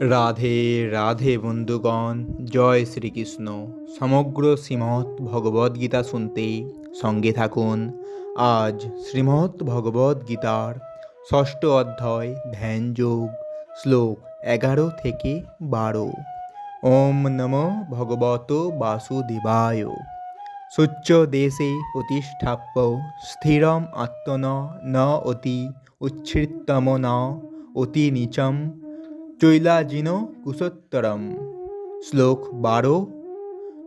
রাধে রাধে বন্ধুগণ, জয় শ্রীকৃষ্ণ। সমগ্র শ্রীমৎ ভগবদ্গীতা শুনতে সঙ্গে থাকুন। আজ শ্রীমৎ ভগবদ্গীতার ষষ্ঠ অধ্যায়, ধ্যান যোগ, শ্লোক এগারো থেকে বারো। ওম নম ভগবত বাসুদেবায়। সূচ্য দেশে প্রতিষ্ঠাপ্য স্থিরম আত্মন ন অতি উচ্ছৃত্তম ন অতি নিচম চৈলাজিন কুশোত্তরম। শ্লোক বারো।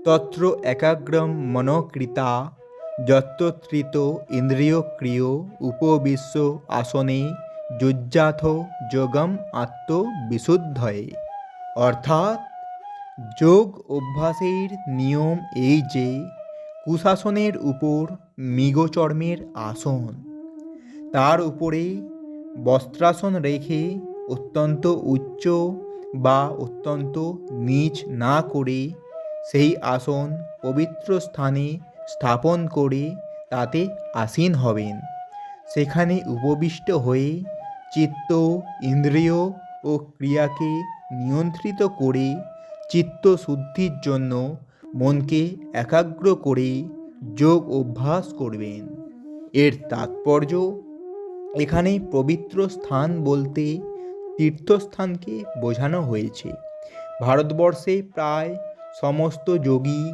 তত্র একাগ্রম মনকৃতা যত্তৃত ইন্দ্রিয়ক্রিয়, উপবিশ্ব আসনে যুজ্জাথ যোগম আত্মবিশুদ্ধয়ে অর্থাৎ যোগ অভ্যাসের নিয়ম এই যে, কুশাসনের উপর মৃগচর্মের আসন। তার উপরে বস্ত্রাসন রেখে অত্যন্ত উচ্চ বা অত্যন্ত নিচ না করে সেই আসন পবিত্র স্থানে স্থাপন করে তাতে আসীন হবেন। সেখানে উপবিষ্ট হয়ে চিত্ত, ইন্দ্রিয় ও ক্রিয়াকে নিয়ন্ত্রিত করে চিত্ত শুদ্ধির জন্য মনকে একাগ্র করে যোগ অভ্যাস করবেন। এর তাৎপর্য, এখানে পবিত্র স্থান বলতে তীর্থস্থানকে বোঝানো হয়েছে? ভারতবর্ষে প্রায় সমস্ত যোগী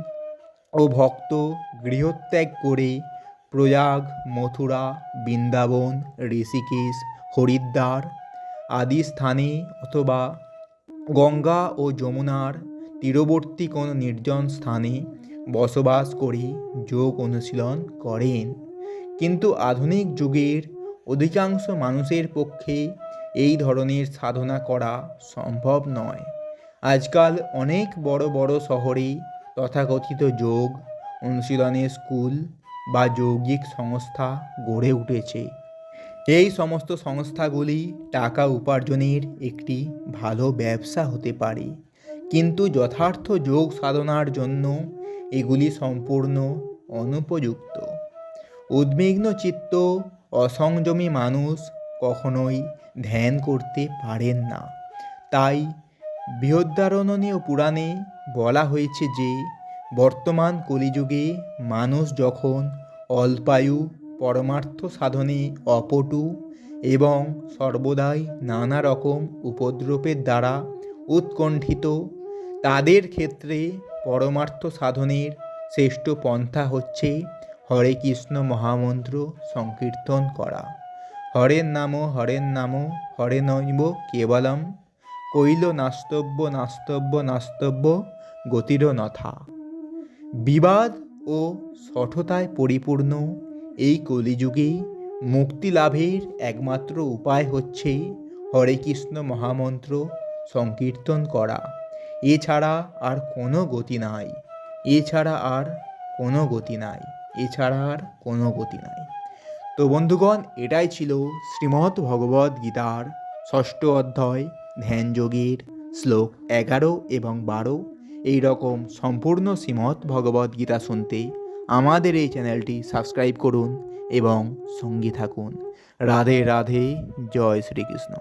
ও ভক্ত গৃহত্যাগ করে প্রয়াগ, মথুরা, বৃন্দাবন, ঋষিকেশ, হরিদ্বার আদি স্থানে অথবা গঙ্গা ও যমুনার তীরবর্তী কোনো নির্জন স্থানে বসবাস করে যোগ অনুশীলন করেন। কিন্তু আধুনিক যুগের অধিকাংশ মানুষের পক্ষে এই ধরনের সাধনা করা সম্ভব নয়। আজকাল অনেক বড় বড় শহরে তথাকথিত যোগ, অনুশীলনের স্কুল বা যৌগিক সংস্থা গড়ে উঠেছে। এই সমস্ত সংস্থাগুলি টাকা উপার্জনের একটি ভালো ব্যবসা হতে পারে। কিন্তু যথার্থ যোগ সাধনার জন্য এগুলি সম্পূর্ণ অনুপযুক্ত। উদ্বিগ্ন চিত্ত অসংযমী মানুষ কখনোই ধ্যান করতে পারেন না। তাই বৃহদ্ধারণনীয় পুরাণে বলা হয়েছে যে, বর্তমান কলিযুগে মানুষ যখন অল্পায়ু পরমার্থ সাধনে অপটু এবং সর্বদাই নানা রকম উপদ্রবের দ্বারা উৎকণ্ঠিত, তাদের ক্ষেত্রে পরমার্থ সাধনের শ্রেষ্ঠ পন্থা হচ্ছে হরে কৃষ্ণ মহামন্ত্র সংকীর্তন করা। হরের নাম হরের নাম, হরে নৈব কেবলম। কৈল নাস্তব্য নাস্তব্য নাস্তব্য, গতির নথা। বিবাদ ও সঠতায় পরিপূর্ণ এই কলিযুগে মুক্তি লাভের একমাত্র উপায় হচ্ছে হরে কৃষ্ণ মহামন্ত্র সংকীর্তন করা। এছাড়া আর কোনো গতি নাই। এছাড়া আর কোনো গতি নাই। এছাড়া আর কোনো গতি নাই। তো বন্ধুগণ, এটাই ছিল শ্রীমৎ ভগবদ গীতার ষষ্ঠ অধ্যায়, ধ্যান যোগের শ্লোক এগারো এবং বারো। এই রকম সম্পূর্ণ শ্রীমৎ ভগবদ গীতা শুনতে আমাদের এই চ্যানেলটি সাবস্ক্রাইব করুন এবং সঙ্গী থাকুন। রাধে রাধে, জয় শ্রীকৃষ্ণ।